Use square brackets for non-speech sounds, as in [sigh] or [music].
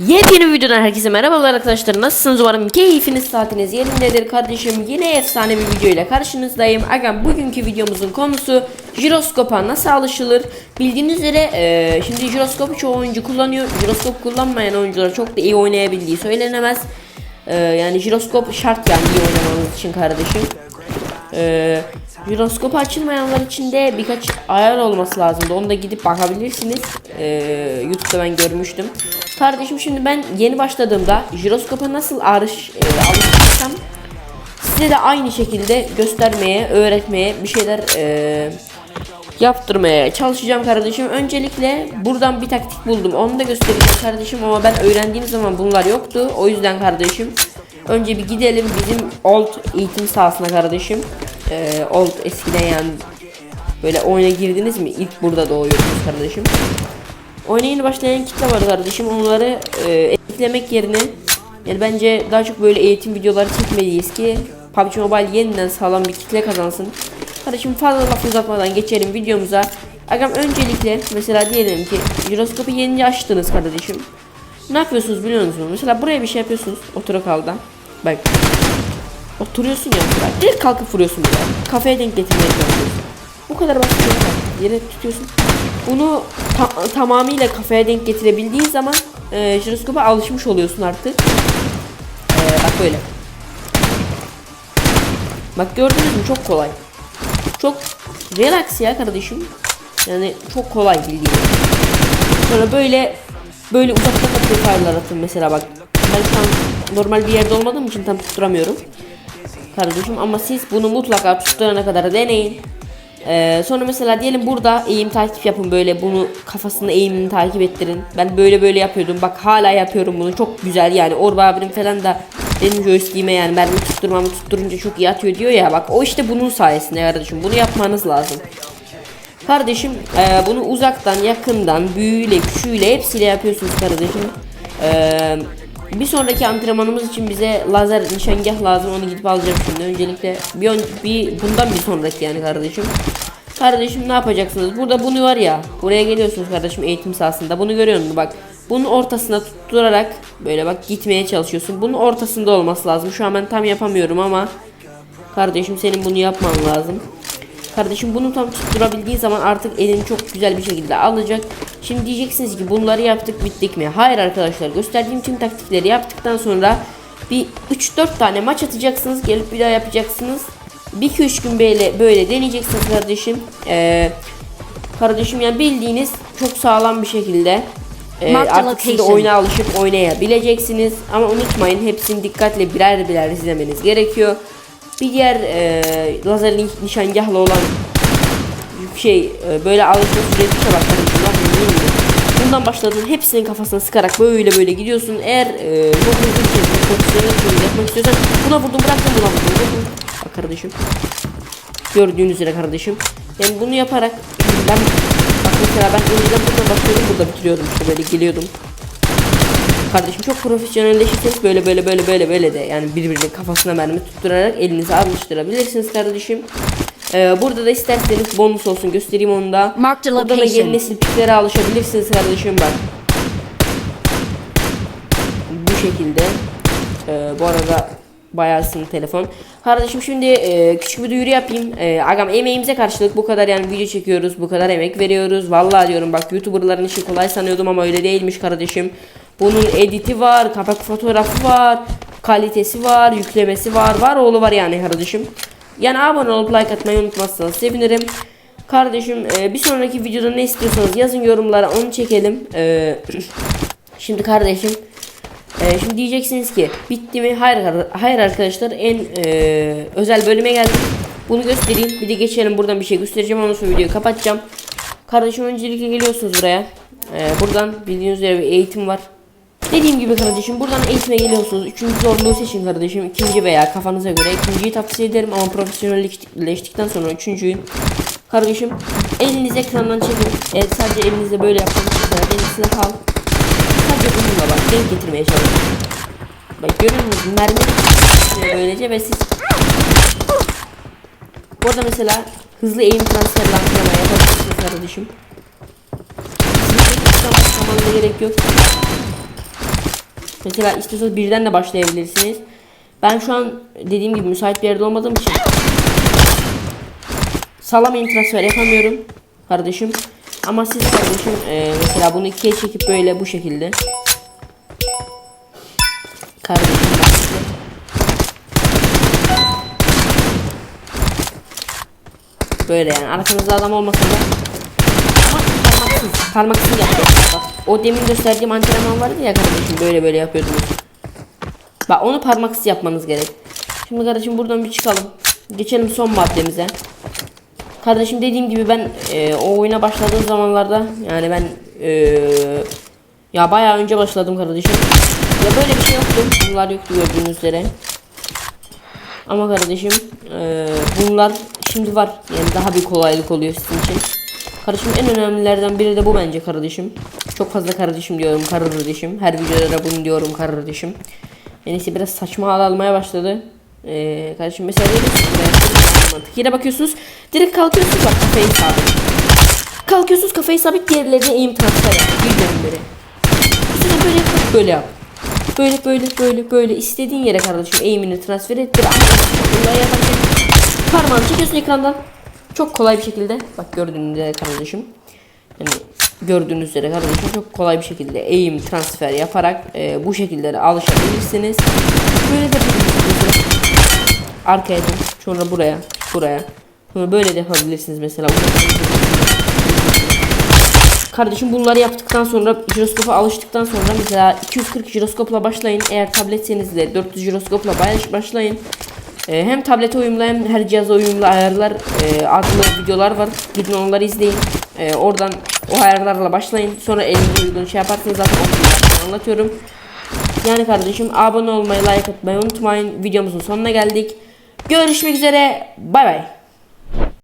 Yepyeni videodan herkese merhabalar arkadaşlar. Nasılsınız? Umarım keyfiniz saatiniz yerindedir kardeşim. Yine efsane bir video ile karşınızdayım. Agam bugünkü videomuzun konusu jiroskopa nasıl alışılır? Bildiğiniz üzere e, şimdi jiroskopu çoğu oyuncu kullanıyor. Jiroskop kullanmayan oyuncular çok da iyi oynayabildiği söylenemez. E, yani jiroskop şart yani iyi oynamanız için kardeşim. Ee, jiroskopu açılmayanlar için de birkaç ayar olması lazımdı. Onu da gidip bakabilirsiniz. Ee, YouTube'da ben görmüştüm. Kardeşim şimdi ben yeni başladığımda jiroskopa nasıl arış, e, alıştırsam size de aynı şekilde göstermeye, öğretmeye, bir şeyler e, yaptırmaya çalışacağım kardeşim. Öncelikle buradan bir taktik buldum. Onu da göstereceğim kardeşim ama ben öğrendiğim zaman bunlar yoktu. O yüzden kardeşim önce bir gidelim bizim old eğitim sahasına kardeşim. Ee, old eskiden yani böyle oyuna girdiniz mi? İlk burada doğuyorsunuz kardeşim. Oyuna yeni başlayan kitle var kardeşim. Onları e, eklemek yerine yani bence daha çok böyle eğitim videoları çekmeliyiz ki PUBG Mobile yeniden sağlam bir kitle kazansın. Kardeşim fazla laf uzatmadan geçelim videomuza. Agam öncelikle mesela diyelim ki jiroskopu yeni açtınız kardeşim. Ne yapıyorsunuz biliyor musunuz? Mesela buraya bir şey yapıyorsunuz otorakalda. Bak. Oturuyorsun ya mesela. Direkt kalkıp vuruyorsun böyle. Kafaya denk getirmeye çalışıyorsun. Bu kadar basit. Yere tutuyorsun. Bunu ta- tamamıyla kafaya denk getirebildiğin zaman e, jiroskopa alışmış oluyorsun artık. E, bak böyle. Bak gördünüz mü çok kolay. Çok relax ya kardeşim. Yani çok kolay bildiğin. Sonra böyle böyle uzakta kapıya fire'lar atın mesela bak. Ben şu an normal bir yerde olmadığım için tam tutturamıyorum. Kardeşim ama siz bunu mutlaka tutturana kadar deneyin. Ee, sonra mesela diyelim burada eğim takip yapın böyle bunu kafasında eğimini takip ettirin. Ben böyle böyle yapıyordum. Bak hala yapıyorum bunu. Çok güzel yani. Orba abim falan da benim joystick'ime yani mermi tutturmamı tutturunca çok iyi atıyor diyor ya. Bak o işte bunun sayesinde kardeşim. Bunu yapmanız lazım. Kardeşim e, bunu uzaktan, yakından, büyüyle, küçüğüyle hepsiyle yapıyorsunuz kardeşim. E, bir sonraki antrenmanımız için bize lazer nişangah lazım. Onu gidip alacağım şimdi. Öncelikle bir, bir bundan bir sonraki yani kardeşim. Kardeşim ne yapacaksınız? Burada bunu var ya. Buraya geliyorsunuz kardeşim eğitim sahasında. Bunu görüyor musun? Bak. Bunun ortasına tutturarak böyle bak gitmeye çalışıyorsun. Bunun ortasında olması lazım. Şu an ben tam yapamıyorum ama kardeşim senin bunu yapman lazım. Kardeşim bunu tam tutturabildiği zaman artık elini çok güzel bir şekilde alacak. Şimdi diyeceksiniz ki bunları yaptık bittik mi? Hayır arkadaşlar gösterdiğim tüm taktikleri yaptıktan sonra bir 3-4 tane maç atacaksınız. Gelip bir daha yapacaksınız. 1-2-3 gün böyle, böyle deneyeceksiniz kardeşim. Ee, kardeşim yani bildiğiniz çok sağlam bir şekilde e, artık siz de oyuna alışıp oynayabileceksiniz. Ama unutmayın hepsini dikkatle birer birer izlemeniz gerekiyor. Bir diğer e, lazer ni- nişangahla olan şey e, böyle alışma süresi de bak. Bundan başladığın hepsinin kafasına sıkarak böyle böyle gidiyorsun. Eğer e, çok hızlı bir şekilde profesyonel yapmak istiyorsan buna vurdum bıraktım buna vurdum. vurdum. Bak kardeşim. Gördüğünüz üzere kardeşim. Yani bunu yaparak ben bak mesela ben önceden burada başlıyordum burada bitiriyordum işte böyle geliyordum. Kardeşim çok profesyonelleşirseniz böyle böyle böyle böyle böyle de yani birbirinin kafasına mermi tutturarak elinize alıştırabilirsiniz kardeşim. Ee, burada da isterseniz bonus olsun göstereyim onu da. Burada da yeni nesil piklere alışabilirsiniz kardeşim bak. Bu şekilde. Ee, bu arada bayağı telefon. Kardeşim şimdi e, küçük bir duyuru yapayım. E, agam emeğimize karşılık bu kadar yani video çekiyoruz. Bu kadar emek veriyoruz. Vallahi diyorum bak YouTuber'ların işi kolay sanıyordum ama öyle değilmiş kardeşim. Bunun editi var, kapak fotoğrafı var, kalitesi var, yüklemesi var. Var oğlu var yani kardeşim. Yani abone olup like atmayı unutmazsanız sevinirim. Kardeşim e, bir sonraki videoda ne istiyorsanız yazın yorumlara onu çekelim. E, [clears throat] şimdi kardeşim ee, şimdi diyeceksiniz ki bitti mi? Hayır, hayır arkadaşlar en e, özel bölüme geldik. Bunu göstereyim. Bir de geçelim buradan bir şey göstereceğim. Ondan sonra videoyu kapatacağım. Kardeşim öncelikle geliyorsunuz buraya. Buradan bildiğiniz üzere bir eğitim var. Dediğim gibi kardeşim buradan eğitime geliyorsunuz. Üçüncü zorluğu seçin kardeşim. İkinci veya kafanıza göre. ikinciyi tavsiye ederim ama profesyonelleştikten sonra üçüncüyü. Kardeşim elinizi ekrandan çekin. Evet, sadece elinizle böyle yapmanız mesela. Elini silah al. Sadece bununla bak denk getirmeye çalışın. Bak görüyor musunuz mermi böylece ve siz Burada mesela hızlı eğim transferle antrenman yapabilirsiniz kardeşim. Sizin hiç gerek yok. Mesela istiyorsanız birden de başlayabilirsiniz. Ben şu an dediğim gibi müsait bir yerde olmadığım için salamayın transfer yapamıyorum kardeşim. Ama siz kardeşim e, mesela bunu ikiye çekip böyle bu şekilde kardeşim. Böyle yani arkanızda adam olmasa da parmaksız parmaksız bak. O demin gösterdiğim antrenman vardı ya kardeşim böyle böyle yapıyordunuz. Bak onu parmaksız yapmanız gerek. Şimdi kardeşim buradan bir çıkalım. Geçelim son maddemize. Kardeşim dediğim gibi ben e, o oyuna başladığım zamanlarda yani ben e, ya bayağı önce başladım kardeşim. Ya böyle bir şey yoktu. Bunlar yoktu gördüğünüz üzere. Ama kardeşim e, bunlar şimdi var. Yani daha bir kolaylık oluyor sizin için. Kardeşim en önemlilerden biri de bu bence kardeşim. Çok fazla kardeşim diyorum kardeşim. Her videoda da bunu diyorum kardeşim. Yani işte biraz saçma hal almaya başladı. Ee, kardeşim mesela böyle mantık. Yine bakıyorsunuz direkt kalkıyorsunuz bak kafayı sabit. Kalkıyorsunuz kafayı sabit diğerlerine eğim transfer yap. Bir bölümleri. Üstüne böyle yap böyle yap. Böyle böyle böyle böyle istediğin yere kardeşim eğimini transfer ettir. Parmağını çekiyorsun ekrandan. Çok kolay bir şekilde bak gördüğünüz kardeşim. Yani gördüğünüz üzere kardeşim çok kolay bir şekilde eğim transfer yaparak e, bu şekillere alışabilirsiniz. Böyle de. Arkaya. Sonra buraya. Buraya. Sonra böyle de yapabilirsiniz mesela. Kardeşim bunları yaptıktan sonra jiroskopa alıştıktan sonra mesela 240 jiroskopla başlayın. Eğer tabletseniz de 400 jiroskopla baş- başlayın. Ee, hem tablete uyumlu hem her cihaza uyumlu ayarlar e, adlı videolar var. Gidin onları izleyin. Ee, oradan o ayarlarla başlayın. Sonra elinize uygun şey yaparsınız zaten anlatıyorum. Yani kardeşim abone olmayı, like atmayı unutmayın. Videomuzun sonuna geldik. Görüşmek üzere. Bay bay.